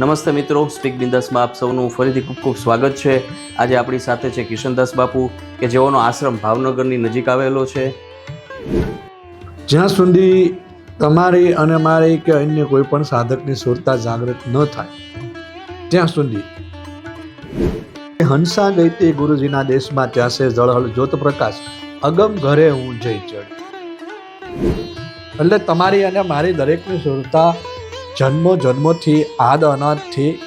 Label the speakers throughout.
Speaker 1: નમસ્તે મિત્રો, સ્પીક બિંદાસમાં આપ સૌનું ફરીથી ખૂબ ખૂબ સ્વાગત છે. આજે આપણી સાથે છે કિશનદાસ બાપુ, કે જેઓનો આશ્રમ ભાવનગરની નજીક આવેલો છે.
Speaker 2: જ્યાં સુધી તમારી અને મારી કે અન્ય કોઈ પણ સાધકની સુરતા જાગૃત ન થાય, ત્યાં સુધી. હંસા ગઈ તે ગુરુજીના દેશમાં ત્યાં છે જળહળ જ્યોત પ્રકાશ, અગમ ઘરે હું જઈ ચડ એટલે તમારી અને મારી દરેકની સુરતા જન્મો જન્મોથી, આદ અનાદથી,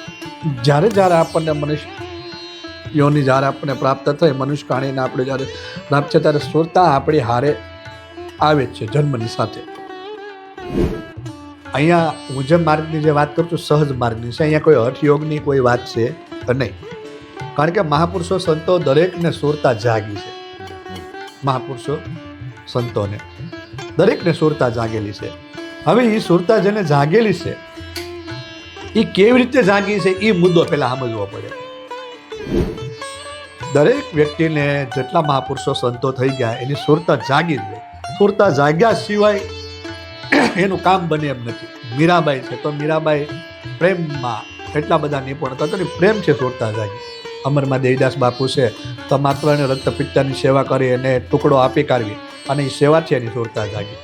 Speaker 2: જ્યારે જ્યારે આપણને મનુષ્ય યોની જ્યારે આપણને પ્રાપ્ત થઈ મનુષ્ય કાણીને આપણે જ્યારે પ્રાપ્ત છે ત્યારે સુરતા આપણી હારે આવે જ છે જન્મની સાથે. અહીંયા હું જે માર્ગની જે વાત કરું છું, સહજ માર્ગની છે. અહીંયા કોઈ હઠયોગની કોઈ વાત છે નહીં. કારણ કે મહાપુરુષો સંતો દરેકને સુરતા જાગી છે. મહાપુરુષો સંતોને દરેકને સુરતા જાગેલી છે. હવે એ સુરતા જેને જાગેલી છે એ કેવી રીતે જાગી છે એ મુદ્દો પહેલા સમજવો પડે. દરેક વ્યક્તિને જેટલા મહાપુરુષો સંતો થઈ ગયા, એની સુરતા જાગી જ સુરતા જાગ્યા સિવાય એનું કામ બને એમ નથી. મીરાબાઈ છે, તો મીરાબાઈ પ્રેમમાં એટલા બધા નિપુણ હતા, તો પ્રેમ છે સુરતા જાગી. અમરમાં દેવીદાસ બાપુ છે, તો માત્ર એને રક્ત પિત્તાની સેવા કરી એને ટુકડો આપી કાઢવી અને એ સેવા છે એની સુરતા જાગી.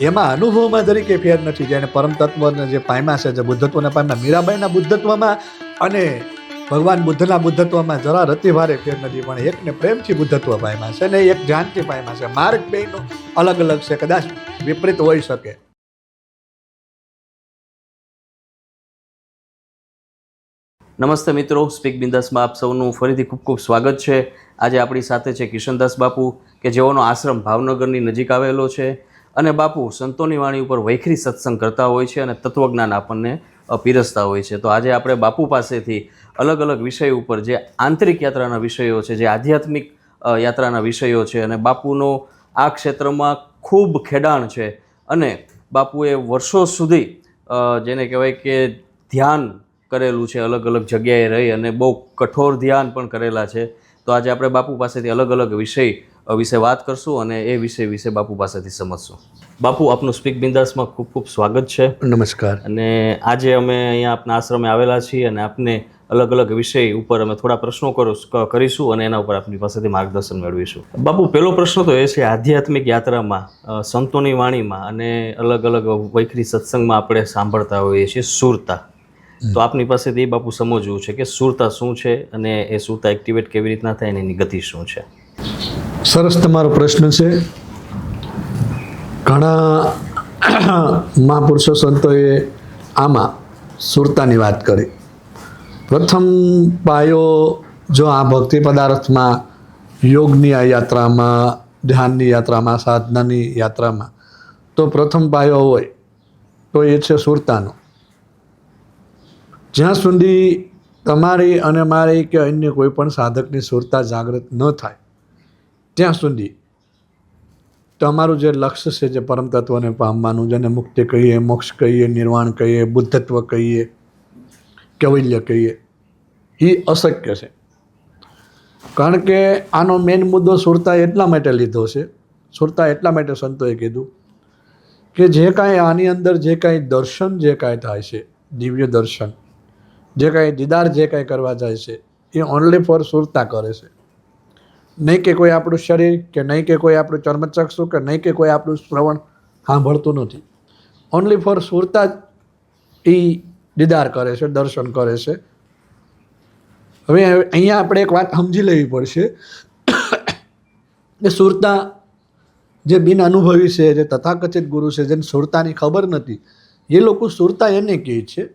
Speaker 2: એમાં અનુભવમાં તરીકે ફેર નથી જેને પરમ તત્વને જે પામ્યા છે, જે બુદ્ધત્વને પામ્યા મીરાબાઈના બુદ્ધત્વમાં અને ભગવાન બુદ્ધના બુદ્ધત્વમાં જરા રતિ ભારે ફેર નથી. પણ એકને પ્રેમથી બુદ્ધત્વ પામ્યા છે ને એક ધ્યાનથી પામ્યા છે. માર્ગ બેનો અલગ અલગ છે. કદાચ વિપરીત હોઈ શકે.
Speaker 1: નમસ્તે મિત્રો. સ્પીક બિંદાસમાં આપ સૌનું ફરીથી ખૂબ ખૂબ સ્વાગત છે. આજે આપણી સાથે છે કિશનદાસ બાપુ, કે જેઓનો આશ્રમ ભાવનગરની નજીક આવેલો છે. અને બાપુ, સંતોની વાણી ઉપર વૈખરી સત્સંગ કરતા હોય છે અને તત્વજ્ઞાન આપણને પીરસતા હોય છે. તો આજે આપણે બાપુ પાસેથી અલગ અલગ વિષય ઉપર જે આંતરિક યાત્રાના વિષયો છે, જે આધ્યાત્મિક યાત્રાના વિષયો છે અને બાપુનો આ ક્ષેત્રમાં ખૂબ ખેડાણ છે અને બાપુએ વર્ષો સુધી જેને કહેવાય કે ધ્યાન કરેલું છે, અલગ અલગ જગ્યાએ રહી અને બહુ કઠોર ધ્યાન પણ કરેલા છે. તો આજે આપણે બાપુ પાસેથી અલગ અલગ વિષય વિશે વાત કરશું અને એ વિષય વિશે બાપુ પાસેથી સમજશું. બાપુ આપનું સ્પીક બિંદાસમાં ખૂબ ખૂબ સ્વાગત છે.
Speaker 2: નમસ્કાર.
Speaker 1: અને આજે અમે અહીંયા આપના આશ્રમે આવેલા છીએ અને આપને અલગ અલગ વિષય ઉપર અમે થોડા પ્રશ્નો કરો કરીશું અને એના ઉપર આપની પાસેથી માર્ગદર્શન મેળવીશું. બાપુ પહેલો પ્રશ્ન તો એ છે આધ્યાત્મિક યાત્રામાં સંતોની વાણીમાં અને અલગ અલગ વૈખરી સત્સંગમાં આપણે સાંભળતા હોઈએ છીએ સુરતા. તો આપની પાસેથી એ બાપુ સમજવું છે કે સુરતા શું છે અને એ સુરતા એક્ટિવેટ કેવી રીતના થાય અને એની ગતિ શું છે?
Speaker 2: સરસ તમારો પ્રશ્ન છે. ઘણા મહાપુરુષો, સંતોએ આમાં સુરતાની વાત કરી. પ્રથમ પાયો જો આ ભક્તિ પદાર્થમાં, યોગની આ યાત્રામાં, ધ્યાનની યાત્રામાં, સાધનાની યાત્રામાં, તો પ્રથમ પાયો હોય, તો એ છે સુરતાનો. જ્યાં સુધી તમારી અને મારી કે અન્ય કોઈ પણ સાધકની સુરતા જાગૃત ન થાય ત્યાં સુધી તમારું જે લક્ષ્ય છે, જે પરમ તત્વને પામવાનું, જેને મુક્તિ કહીએ, મોક્ષ કહીએ, નિર્વાણ કહીએ, બુદ્ધત્વ કહીએ કૌલ્ય કહીએ એ અશક્ય છે. કારણ કે આનો મેઇન મુદ્દો સુરતા એટલા માટે લીધો છે સુરતા એટલા માટે સંતોએ કીધું કે જે કાંઈ આની અંદર જે કાંઈ દર્શન જે કાંઈ થાય છે, દિવ્ય દર્શન, જે કાંઈ દીદાર જે કાંઈ કરવા જાય છે, એ ઓનલી ફોર સુરતા કરે છે. નહીં કે કોઈ આપણું શરીર કે નહીં કે કોઈ આપણું ચર્મચક્ષુ કે નહીં કે કોઈ આપણું શ્રવણ સાંભળતું નથી. ઓનલી ફોર સુરતા જ એ દીદાર કરે છે, દર્શન કરે છે. હવે અહીંયા આપણે એક વાત સમજી લેવી પડશે કે સુરતા જે બિન અનુભવી છે, જે તથાકથિત ગુરુ છે, જેને સુરતાની ખબર નથી, એ લોકો સુરતા એને કહે છે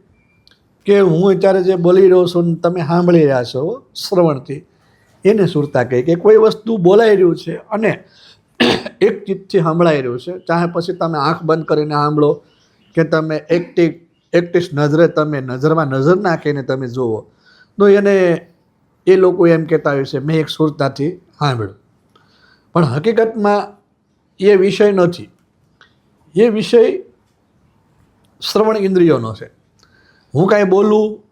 Speaker 2: કે હું અત્યારે જે બોલી રહ્યો છું તમે સાંભળી રહ્યા છો શ્રવણથી એને સુરતા કહે કે કોઈ વસ્તુ બોલાઈ રહ્યું છે અને એક ચિત્તથી સંભળાઈ રહ્યું છે, ચાહે પછી તમે આંખ બંધ કરીને સાંભળો કે તમે એકટી, એકટીસ નજરે તમે નજરમાં નજર નાખીને તમે જુઓ. તો એને એ લોકો એમ કહેતા હોય છે, મેં એક સુરતાથી સાંભળ્યું. પણ હકીકતમાં એ વિષય નથી. એ વિષય શ્રવણ ઇન્દ્રિયોનો છે. હું કાંઈ બોલું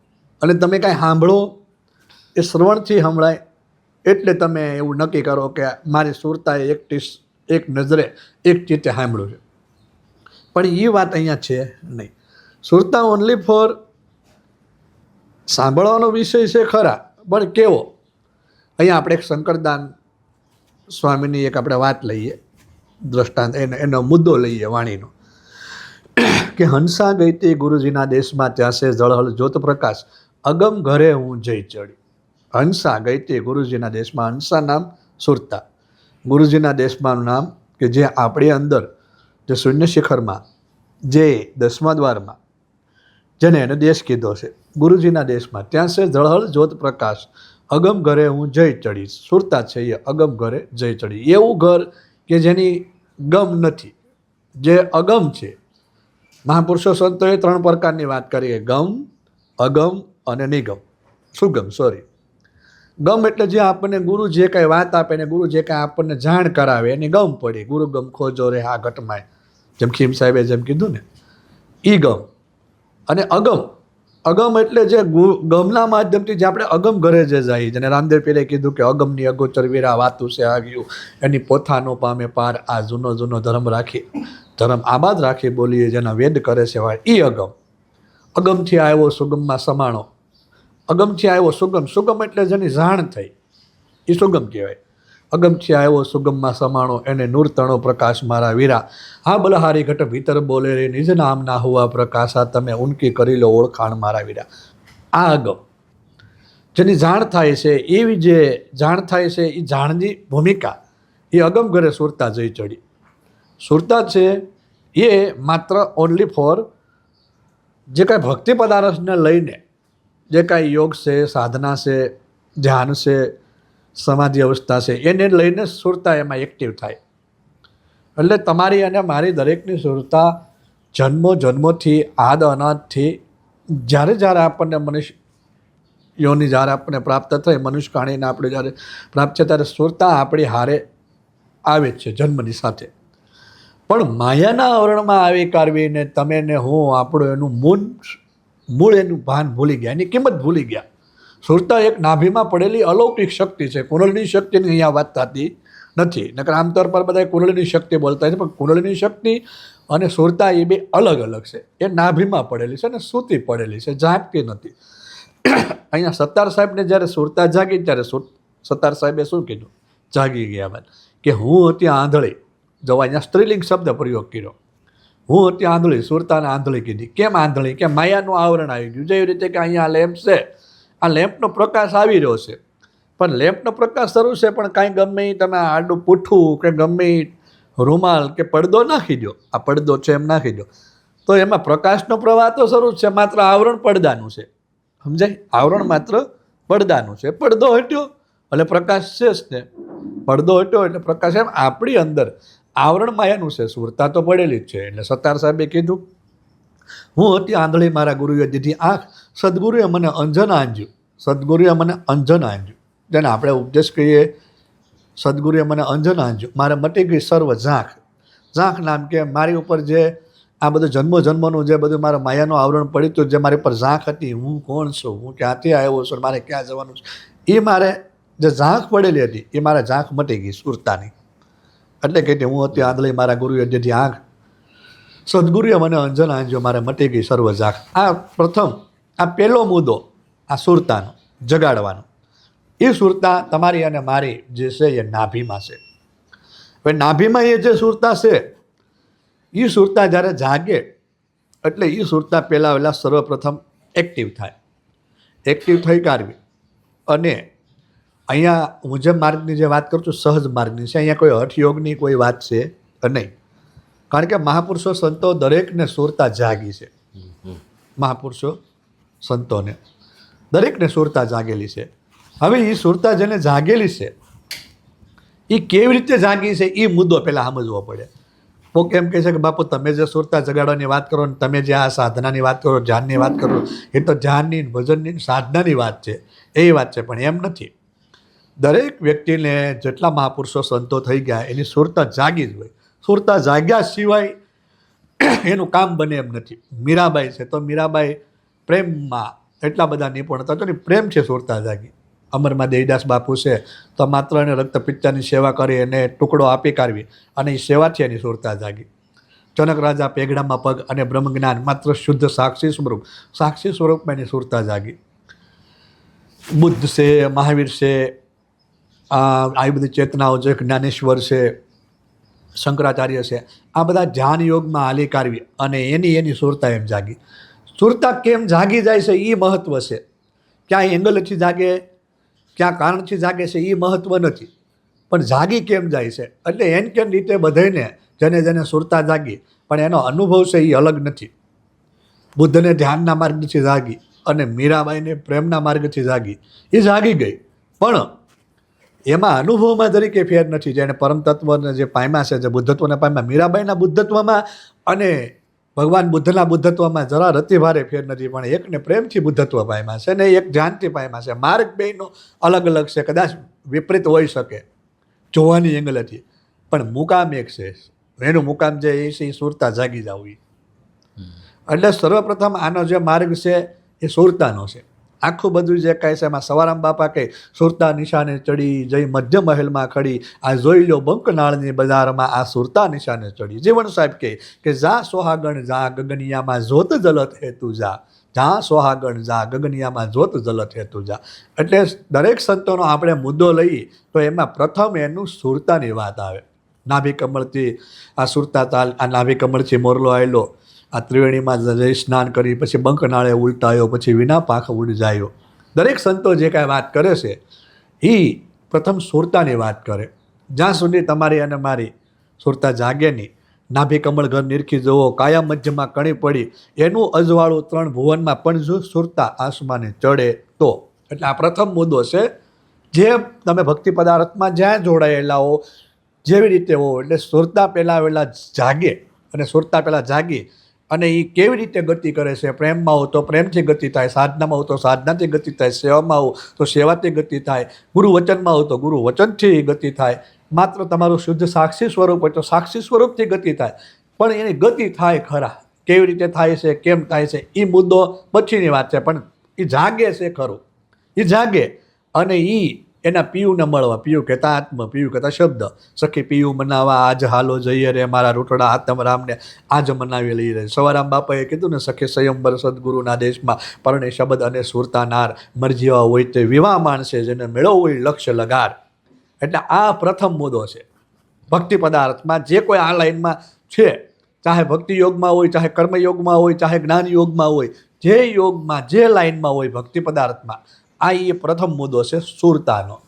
Speaker 2: અને તમે કાંઈ સાંભળો, એ શ્રવણથી સંભળાય એટલે તમે એવું નક્કી કરો કે મારી સુરતાએ એક ટીસ એક નજરે એક ચિત્તે સાંભળ્યું છે. પણ એ વાત અહીંયા છે નહીં. સુરતા ઓનલી ફોર સાંભળવાનો વિષય છે ખરા, પણ કેવો? અહીંયા આપણે એક શંકરદાન સ્વામીની એક આપણે વાત લઈએ, દ્રષ્ટાંત, એનો એનો મુદ્દો લઈએ વાણીનો. કે હંસા ગઈ તે ગુરુજીના દેશમાં ત્યાં છે જળહળ જ્યોત પ્રકાશ અગમ ઘરે હું જઈ ચડી હંસા ગઈ તે ગુરુજીના દેશમાં હંસા નામ સુરતા. ગુરુજીના દેશમાંનું નામ કે જે આપણી અંદર, જે શૂન્ય શિખરમાં, જે દસમા દ્વારમાં, જેને એને દેશ કીધો છે. ગુરુજીના દેશમાં ત્યાં છે જળહળ જ્યોત પ્રકાશ. અગમ ઘરે હું જઈ ચડી સુરતા છે એ અગમ ઘરે જઈ ચડી. એવું ઘર કે જેની ગમ નથી. જે અગમ છે. મહાપુરુષો સંતોએ ત્રણ પ્રકારની વાત કરી. ગમ, અગમ અને નિગમ. સુગમ સોરી ગમ એટલે જે આપણને ગુરુ જે કાંઈ વાત આપે ને ગુરુ જે કાંઈ આપણને જાણ કરાવે એની ગમ પડી. ગુરુ ગમ ખોજો રે હા ઘટમાય. જેમ ખીમ સાહેબે જેમ કીધું ને, ઈ ગમ. અને અગમ. અગમ એટલે જે ગમના માધ્યમથી જે આપણે અગમ ઘરે જે જાય જેને રામદેવ પીરે કીધું કે અગમની અગોચર વીરા વાતું છે આવ્યું. એની પોથાનો પામે પાર આ જૂનો જૂનો ધર્મ રાખી, ધર્મ આબાદ રાખી બોલીએ જેના વેદ કરે છે એ અગમ. અગમથી આવ્યો સુગમમાં સમાણો. અગમથી આવ્યો સુગમ. સુગમ એટલે જેની જાણ થઈ. એ સુગમ કહેવાય. અગમથી આવ્યો સુગમમાં સમાણો, એને નૂરતણો પ્રકાશ મારા વીરા. હા, બલહારી ઘટ ભીતર બોલે રે, નિજ નામ ના હુવા પ્રકાશા તમે ઉનકી કરી લો ઓળખાણ મારા વીરા. આ અગમ. જેની જાણ થાય છે, એવી જે જાણ થાય છે એ જાણની ભૂમિકા. એ અગમ ઘરે સુરતા જઈ ચડી. સુરતા છે, એ માત્ર ઓનલી ફોર જે કાંઈ ભક્તિ પદાર્થને લઈને જે કાંઈ યોગ છે, સાધના છે, ધ્યાન છે, સમાધિ અવસ્થા છે, એને લઈને સુરતા એમાં એક્ટિવ થાય. એટલે તમારી અને મારી દરેકની સુરતા જન્મો જન્મોથી, આદ અનાદથી, જ્યારે જ્યારે આપણને મનુષ્ય યોની જ્યારે આપણને પ્રાપ્ત થઈ મનુષ્ય કાણીને આપણે જ્યારે પ્રાપ્ત છે ત્યારે સુરતા આપણી હારે આવે જ છે જન્મની સાથે. પણ માયાના આવરણમાં આવી કાઢવીને તમે ને હું આપણું એનું મૂળ મૂળ એનું ભાન ભૂલી ગયા, એની કિંમત ભૂલી ગયા. સુરતા એક નાભીમાં પડેલી અલૌકિક શક્તિ છે, કુંડળની શક્તિની અહીંયા વાત થતી નથી. નકર આમતોર પર બધા કુંડળની શક્તિ બોલતા છે, પણ કુંડળની શક્તિ અને સુરતા એ બે અલગ અલગ છે. એ નાભીમાં પડેલી છે અને સૂતી પડેલી છે જાગતી નથી. અહીંયા સત્તાર સાહેબને જ્યારે સુરતા જાગી, ત્યારે સત્તાર સાહેબે શું કીધું? જાગી ગયા બાદ કે હું હતી આંધળી. જવા અહીંયા સ્ત્રીલિંગ શબ્દ પ્રયોગ કર્યો. હું હતી આંધળી, સુરતાને આંધળી કીધી. કેમ આંધળી? કે માયાનું આવરણ આવી ગયું? જેવી રીતે કે અહીંયા લેમ્પ છે, આ લેમ્પનો પ્રકાશ આવી રહ્યો છે. પણ લેમ્પનો પ્રકાશ શરૂ છે, પણ કાંઈ ગમે તમે આડું પૂઠું કે ગમે રૂમાલ કે પડદો નાખી દો. આ પડદો છે એમ નાખી દો. તો એમાં પ્રકાશનો પ્રવાહ તો શરૂ છે, માત્ર આવરણ પડદાનું છે. સમજાય? આવરણ માત્ર પડદાનું છે. પડદો હટ્યો, એટલે પ્રકાશ છે જ ને પડદો હટ્યો એટલે પ્રકાશ એમ આપણી અંદર આવરણ માયાનું છે, સુરતા તો પડેલી જ છે. એટલે સત્તાર સાહેબે કીધું, હું હતી આંધળી મારા ગુરુએ દીધી આંખ, સદગુરુએ મને અંજન આંજ્યું. સદગુરુએ મને અંજન આંજ્યું. જેને આપણે ઉપદેશ કહીએ, સદગુરુએ મને અંજન આંજ્યું. મારે મટી ગઈ સર્વ ઝાંખ. ઝાંખ નામ કે મારી ઉપર જે આ બધું જન્મો જન્મનું જે બધું મારા માયાનું આવરણ પડ્યું હતું, જે મારી પર ઝાંખ હતી, હું કોણ છું? હું ક્યાંથી આવ્યો છું? મારે ક્યાં જવાનું છે? એ મારે જે ઝાંખ પડેલી હતી, એ મારે ઝાંખ મટી ગઈ સુરતાની. એટલે કે હું હતી આંધળી મારા ગુરુએ જેથી આંખ સદગુરુએ મને અંજન આંજો મારે મટી ગઈ સર્વ ઝાખ. આ પ્રથમ, આ પહેલો મુદ્દો, આ સુરતાનો, જગાડવાનો. એ સુરતા તમારી અને મારી જે છે એ નાભીમાં છે. હવે નાભીમાં એ જે સુરતા છે એ સુરતા જ્યારે જાગે, એટલે એ સુરતા પહેલાં વહેલા સર્વપ્રથમ એક્ટિવ થાય. એક્ટિવ થઈ કાઢવી અને અહીંયા હું જે માર્ગની જે વાત કરું છું સહજ માર્ગની છે. અહીંયા કોઈ હઠયોગની કોઈ વાત છે નહીં? કારણ કે મહાપુરુષો સંતો દરેકને સુરતા જાગી છે. મહાપુરુષો સંતોને દરેકને સુરતા જાગેલી છે. હવે એ સુરતા જેને જાગેલી છે એ કેવી રીતે જાગી છે એ મુદ્દો પહેલાં સમજવો પડે. કોક એમ કહે છે કે બાપુ તમે જે સુરતા જગાડવાની વાત કરો ને તમે જે આ સાધનાની વાત કરો ધ્યાનની વાત કરો એ તો ધ્યાનની ભજનની સાધનાની વાત છે. એ વાત છે પણ એમ નથી. દરેક વ્યક્તિને જેટલા મહાપુરુષો સંતો થઈ ગયા, એની સુરતા જાગી જ હોય. સુરતા જાગ્યા સિવાય એનું કામ બને એમ નથી. મીરાબાઈ છે, તો મીરાબાઈ પ્રેમમાં એટલા બધા નિપુણ હતા તો એની પ્રેમ છે સુરતા જાગી. અમરમાં દેવીદાસ બાપુ છે, તો માત્ર એને રક્તપિત્તાની સેવા કરી એને ટુકડો આપી કાઢવી અને એ સેવાથી એની સુરતા જાગી. જનક રાજા પેગડામાં પગ અને બ્રહ્મ જ્ઞાન માત્ર શુદ્ધ સાક્ષી સ્વરૂપ, સાક્ષી સ્વરૂપમાં એની સુરતા જાગી. બુદ્ધ છે, મહાવીર છે આવી બધી ચેતનાઓ છે, જ્ઞાનેશ્વર છે, શંકરાચાર્ય છે, આ બધા ધ્યાન યોગમાં હાલી કાઢવી અને એની એની સુરતા એમ જાગી. સુરતા કેમ જાગી જાય છે એ મહત્વ છે. ક્યાં એંગલથી જાગે, ક્યાં કારણથી જાગે છે એ મહત્વ નથી. પણ જાગી કેમ જાય છે? એટલે એન કેમ રીતે બધાને જેને જેને સુરતા જાગી, પણ એનો અનુભવ છે એ અલગ નથી. બુદ્ધને ધ્યાનના માર્ગથી જાગી અને મીરાબાઈને પ્રેમના માર્ગથી જાગી. એ જાગી ગઈ. પણ એમાં અનુભવમાં તરીકે ફેર નથી. જેને પરમ તત્વને જે પામ્યા છે જે બુદ્ધત્વને પામ્યા મીરાબાઈના બુદ્ધત્વમાં અને ભગવાન બુદ્ધના બુદ્ધત્વમાં જરા રતિભારે ફેર નથી પણ એકને પ્રેમથી બુદ્ધત્વ પામ્યા છે ને એક જાનથી પામ્યા છે. માર્ગ બેનો અલગ અલગ છે કદાચ વિપરીત હોઈ શકે જોવાની એંગલથી. પણ મુકામ એક છે. એનું મુકામ જે એ છે એ સુરતા જાગી જવું એટલે સર્વપ્રથમ આનો જે માર્ગ છે એ સુરતાનો છે. આખું બધું જે કહે છે એમાં સવારામ બાપા કે, સુરતા નિશાને ચડી જઈ મધ્ય મહેલમાં ખડી. આ જોઈ લો બંકનાળની બજારમાં આ સુરતા નિશાને ચડી. જીવન સાહેબ કહે કે જા સોહાગણ, જા ગગનિયામાં જોત જલત હેતુ જા. જા સોહાગણ, જા ગગનિયામાં જોત જલત હેતુ જા. એટલે દરેક સંતોનો આપણે મુદ્દો લઈએ તો એમાં પ્રથમ એનું સુરતાની વાત આવે. નાભી કમળથી આ સુરતા તાલ, આ નાભી કમળથી મોરલો આવેલો. આ ત્રિવેણીમાં જઈ સ્નાન કરી, પછી બંકનાળે ઉલટાયો, પછી વિના પાંખ ઉડી જાયો. દરેક સંતો જે કાંઈ વાત કરે છે એ પ્રથમ સુરતાની વાત કરે. જ્યાં સુધી તમારી અને મારી સુરતા જાગે નહીં, નાભી કમળ ઘર નિરખી જવો કાયા મધ્યમાં કણી પડી, એનું અજવાળું ત્રણ ભુવનમાં પણ જો સુરતા આસમાને ચડે તો. એટલે આ પ્રથમ મુદ્દો છે, જે તમે ભક્તિ પદાર્થમાં જ્યાં જોડાયેલા હો, જેવી રીતે હો, એટલે સુરતા પહેલાં વહેલા જાગે અને સુરતા પહેલાં જાગી અને એ કેવી રીતે ગતિ કરે છે? પ્રેમમાં હો તો પ્રેમથી ગતિ થાય, સાધનામાં હો તો સાધનાથી ગતિ થાય, સેવામાં હો તો સેવાથી ગતિ થાય, ગુરુ વચનમાં હો તો ગુરુ વચનથી ગતિ થાય. માત્ર તમારું શુદ્ધ સાક્ષી સ્વરૂપ હોય તો સાક્ષી સ્વરૂપથી ગતિ થાય. પણ એની ગતિ થાય ખરા. કેવી રીતે થાય છે, કેમ થાય છે એ મુદ્દો પછીની વાત છે, પણ એ જાગે છે ખરું. એ જાગે. અને એ એના પિયુને મળવા, પિયુ કહેતા આત્મ, પિયુ કહેતા શબ્દ. સખી પિયુ મનાવા, આજ હાલો જઈએ રે, મારા રૂટડા આત્મ રામને, આજ મનાવી લઈ રે. સવારામ બાપાએ કીધું ને, સખી સ્વયંબર સદગુરુના દેશમાં પરણે શબ્દ અને સુરતાનાર મરજીવા હોય તે વિવાહ માણસે જેને મેળવવો હોય લક્ષ્ય લગાર એટલે આ પ્રથમ મુદ્દો છે. ભક્તિ પદાર્થમાં જે કોઈ આ લાઈનમાં છે, ચાહે ભક્તિ યોગમાં હોય, ચાહે કર્મયોગમાં હોય, ચાહે જ્ઞાન યોગમાં હોય, જે યોગમાં, જે લાઈનમાં હોય ભક્તિ પદાર્થમાં આ એ પ્રથમ મુદ્દો છે સુરતાનો.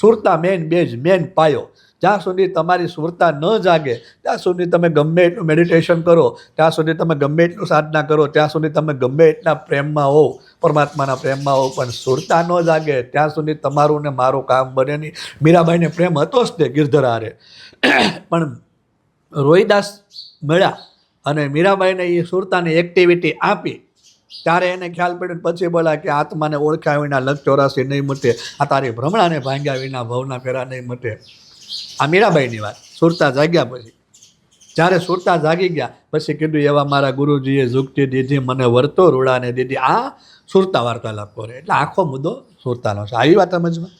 Speaker 2: સુરતા મેન બેઝ મેન પાયો. જ્યાં સુધી તમારી સુરતા ન જાગે, ત્યાં સુધી તમે ગમે એટલું મેડિટેશન કરો, ત્યાં સુધી તમે ગમે એટલું સાધના કરો, ત્યાં સુધી તમે ગમે એટલા પ્રેમમાં હોવ, પરમાત્માના પ્રેમમાં હોવ, પણ સુરતા ન જાગે, ત્યાં સુધી તમારું ને મારું કામ બને નહીં. મીરાબાઈને પ્રેમ હતો જ તે ગિરધરારે. પણ રોહિદાસ મળ્યા અને મીરાબાઈને એ સુરતાની એક્ટિવિટી આપી. ત્યારે એને ખ્યાલ પડ્યો પછી બોલા કે આત્માને ઓળખ્યા વિના લગ ચોરાસી નહીં મટે. આ તારી ભ્રમણાને ભાંગ્યા વિના ભવના ફેરા નહીં મટે. આ મીરાબાઈની વાત. સુરતા જાગ્યા પછી. જ્યારે સુરતા જાગી ગયા, પછી કીધું, એવા મારા ગુરુજીએ ઝુકતી દીધી, મને વર્તો રૂડાને દીધી. આ સુરતા વાર્તાલાપ કરે. એટલે આખો મુદ્દો સુરતાનો છે. આવી વાત સમજમાં?